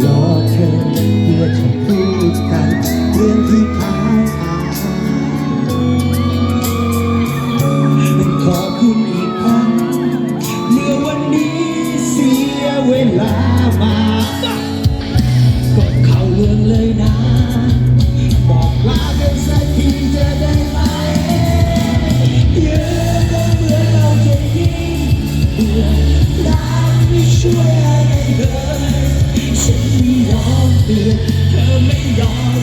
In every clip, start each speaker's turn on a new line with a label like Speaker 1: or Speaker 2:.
Speaker 1: หลอเธอเพื่อจะพู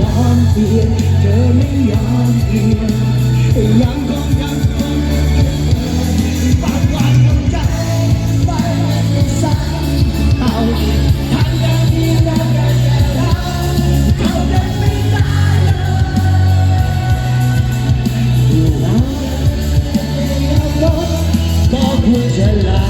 Speaker 1: ยอมเปลี่ยนเธอไม่ยอมเปลี่ยนยังคงยังคงบางวันต้องใจไปไม่สายเอาทางอย่างนี้นะกันแต่เราเขาเดินไม่ได้เลยเราก็ควรจะลา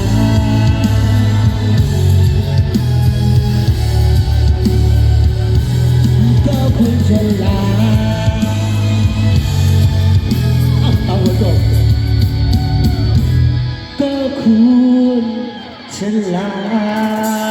Speaker 1: To I